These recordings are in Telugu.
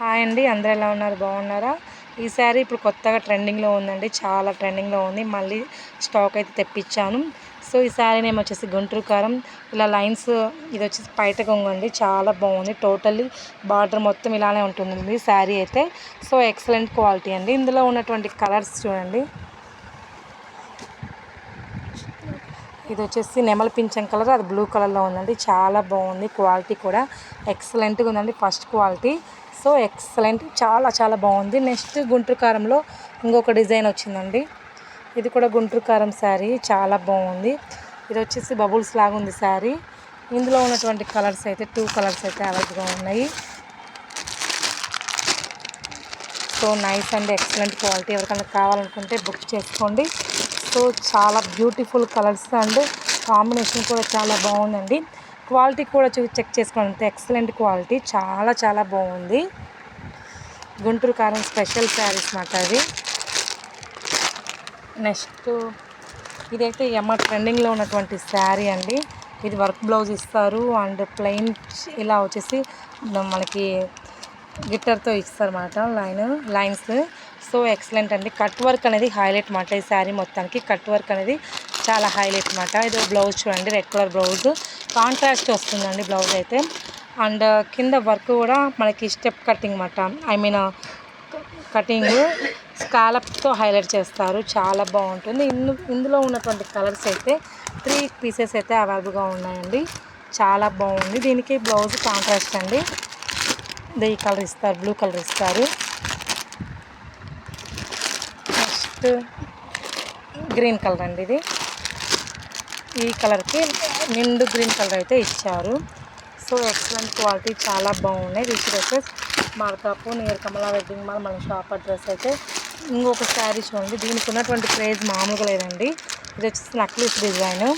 హాయ్ అండి అందరూ ఎలా ఉన్నారు? బాగున్నారా? ఈ శారీ ఇప్పుడు కొత్తగా ట్రెండింగ్లో ఉందండి చాలా ట్రెండింగ్లో ఉంది మళ్ళీ స్టాక్ అయితే తెప్పించాను. సో ఈ శారీ నేమ్ వచ్చేసి గుంటూరు కారం. ఇలా లైన్స్ ఇది వచ్చేసి పైట కొంగు అండి చాలా బాగుంది టోటల్లీ బార్డర్ మొత్తం ఇలానే ఉంటుంది శారీ అయితే. సో ఎక్సలెంట్ క్వాలిటీ అండి ఇందులో ఉన్నటువంటి కలర్స్ చూడండి. ఇది వచ్చేసి నెమల పింఛం కలర్ అది బ్లూ కలర్లో ఉందండి. చాలా బాగుంది. క్వాలిటీ కూడా ఎక్సలెంట్గా ఉందండి. ఫస్ట్ క్వాలిటీ సో ఎక్సలెంట్ చాలా చాలా బాగుంది. నెక్స్ట్ గుంటూరు కారంలో ఇంకొక డిజైన్ వచ్చిందండి. ఇది కూడా గుంటూరు కారం శారీ. చాలా బాగుంది. ఇది వచ్చేసి బబుల్స్ లాగా ఉంది శారీ. ఇందులో ఉన్నటువంటి కలర్స్ అయితే టూ కలర్స్ అయితే అవైలబుల్గా ఉన్నాయి. So nice and excellent quality ఎవరికైనా కావాలనుకుంటే బుక్ చేసుకోండి. సో చాలా బ్యూటిఫుల్ కలర్స్ అండ్ కాంబినేషన్ కూడా చాలా బాగుందండి. క్వాలిటీ కూడా చూ చెక్ చేసుకోండి ఎక్సలెంట్ క్వాలిటీ చాలా చాలా బాగుంది. గుంటూరు కారం స్పెషల్ శారీస్ మాట అవి. నెక్స్ట్ ఇదైతే ఎమ్మ ట్రెండింగ్లో ఉన్నటువంటి శారీ అండి. ఇది వర్క్ బ్లౌజ్ ఇస్తారు అండ్ ప్లెయిన్ ఇలా వచ్చేసి మనకి గిట్టర్తో ఇస్తారన్నమాట లైన్ లైన్స్. సో ఎక్సలెంట్ అండి. కట్ వర్క్ అనేది హైలైట్ మాట ఈ శారీ మొత్తానికి కట్ వర్క్ అనేది చాలా హైలైట్ మాట ఇది బ్లౌజ్ చూడండి రెడ్ కలర్ బ్లౌజ్. కాంట్రాస్ట్ వస్తుందండి బ్లౌజ్ అయితే. అండ్ కింద వర్క్ కూడా మనకి స్టెప్ కటింగ్ మాట ఐ మీన్ కటింగ్ స్కాలప్తో హైలైట్ చేస్తారు. చాలా బాగుంటుంది. ఇందు ఇందులో ఉన్నటువంటి కలర్స్ అయితే త్రీ పీసెస్ అయితే అవైలబుల్గా ఉన్నాయండి. చాలా బాగుంది. దీనికి బ్లౌజ్ కాంట్రాస్ట్ అండి. ఈ కలర్ ఇస్తారు బ్లూ కలర్ ఇస్తారు. నెక్స్ట్ గ్రీన్ కలర్ అండి ఇది. ఈ కలర్కి నిండు గ్రీన్ కలర్ అయితే ఇచ్చారు. సో ఎక్సలెంట్ క్వాలిటీ చాలా బాగున్నాయి. Rich dresses Markapur near Kamala wedding mall మన షాప్ అడ్రస్ అయితే. ఇంకొక శారీ చూడండి. దీనికి ఉన్నటువంటి ప్రైజ్ మామూలుగా లేదండి. ఇది వచ్చేసి నక్లీస్ డిజైన్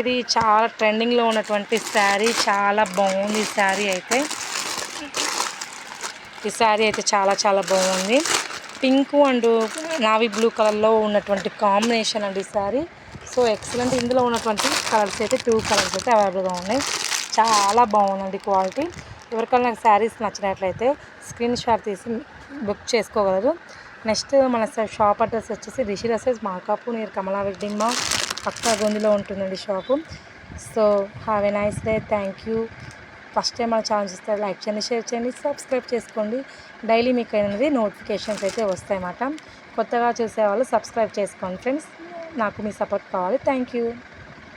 ఇది చాలా ట్రెండింగ్లో ఉన్నటువంటి శారీ చాలా బాగుంది ఈ శారీ అయితే. ఈ శారీ అయితే చాలా చాలా బాగుంది. పింక్ అండ్ నావీ బ్లూ కలర్లో ఉన్నటువంటి కాంబినేషన్ అండి ఈ శారీ. So excellent. ఇందులో ఉన్నటువంటి కలర్స్ అయితే టూ కలర్స్ అయితే అవైలబుల్గా ఉన్నాయి. చాలా బాగుందండి క్వాలిటీ. ఎవరికైనా నాకు శారీస్ నచ్చినట్లయితే స్క్రీన్ షాట్ తీసి బుక్ చేసుకోగలరు. నెక్స్ట్ మన షాప్ అడ్రస్ వచ్చేసి rich dresses Markapur near Kamala wedding మా పక్క గొంతులో ఉంటుందండి shop. So have a nice day thank you first time మన ఛానల్ చూస్తారు లైక్ చేయండి షేర్ చేయండి సబ్స్క్రైబ్ చేసుకోండి. డైలీ మీకు అనేది నోటిఫికేషన్స్ అయితే వస్తాయన్నమాట. కొత్తగా చూసే వాళ్ళు సబ్స్క్రైబ్ చేసుకోండి ఫ్రెండ్స్. నాకు మీ సపోర్ట్ కావాలి. Thank you.